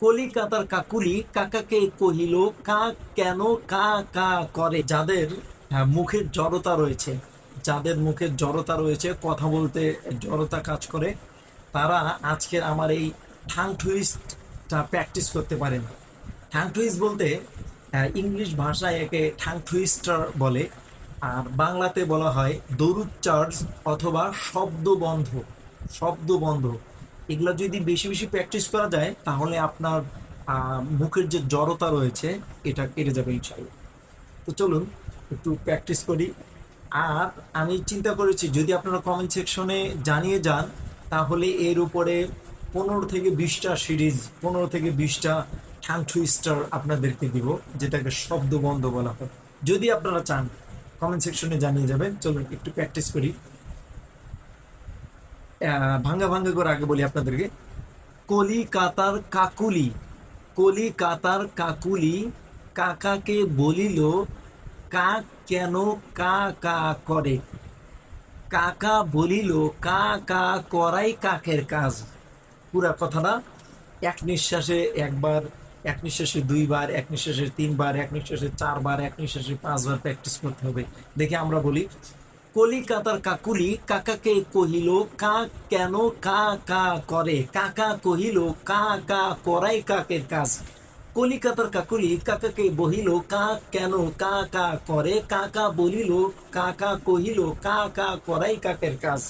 কলিকাতার কাকুলি কাকাকে কহিল কা কেন কা কা করে? যাদের হ্যাঁ, মুখের জড়তা রয়েছে যাদের মুখের জড়তা রয়েছে কথা বলতে জড়তা কাজ করে তারা আজকের আমার এই ঠাং টুইস্টটা প্র্যাকটিস করতে পারেন। ঠাং টুইস্ট বলতে ইংলিশ ভাষায় একে ঠাং টুইস্টার বলে আর বাংলাতে বলা হয় দরুদ চার্জ অথবা শব্দবন্ধ শব্দবন্ধ। এগুলো যদি বেশি বেশি প্র্যাকটিস করা যায়, তাহলে আপনার মুখের যে জড়তা রয়েছে, এটা কেটে যাবে ইনশাল্লাহ তো চলুন, একটু প্র্যাকটিস করি। আর আমি চিন্তা করেছি, যদি আপনারা কমেন্ট সেকশনে জানিয়ে যান, তাহলে এর উপরে পনেরো থেকে বিশটা সিরিজ পনেরো থেকে বিশটা ঠাং টুইস্টার আপনাদেরকে দিব, যেটাকে শব্দ বন্ধ বলা হয়। যদি আপনারা চান কমেন্ট সেকশনে জানিয়ে যাবেন। চলুন, একটু প্র্যাকটিস করি। ভাঙ্গা ভাঙ্গা করে আগে বলি আপনাদেরকে। কলিকাতার কাকুলি কলিকাতার কাকুলি কাকাকে বলিল কাক কেন কা কা করে? কাকা বলিল, কা কা করাই কাকের কাজ। পুরা কথাটা এক নিঃশ্বাসে একবার, এক নিঃশ্বাসে দুইবার, এক নিঃশ্বাসে তিনবার, এক নিঃশ্বাসে চারবার, এক নিঃশ্বাসে পাঁচবার প্র্যাকটিস করতে হবে। দেখে আমরা বলি কলিকাতার কাকুলি কাকাকে কহিল, কা কেন, কা কা করে, কাকা কহিল, কা কা করাই কাকের কাজ। কলিকাতার কাকুলি কাকাকে বহিল, কা কেন, কা কা করে, কাকা বলিল, কাকা কহিল, কা কা করাই কাকের কাজ।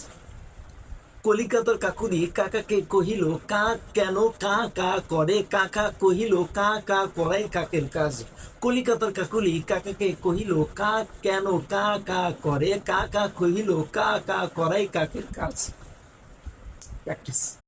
কলিকাতার কাকুরি কাকাকে কহিল, কা কেন? কা কা করে? কাকা কহিল, কা কা করাই কাকের কাজ। কলিকাতার কাকুলি কাকাকে কহিল, কা কেন? কা কা করে? কাকা কহিল, কা কা করাই কাকের কাজ। প্র্যাকটিস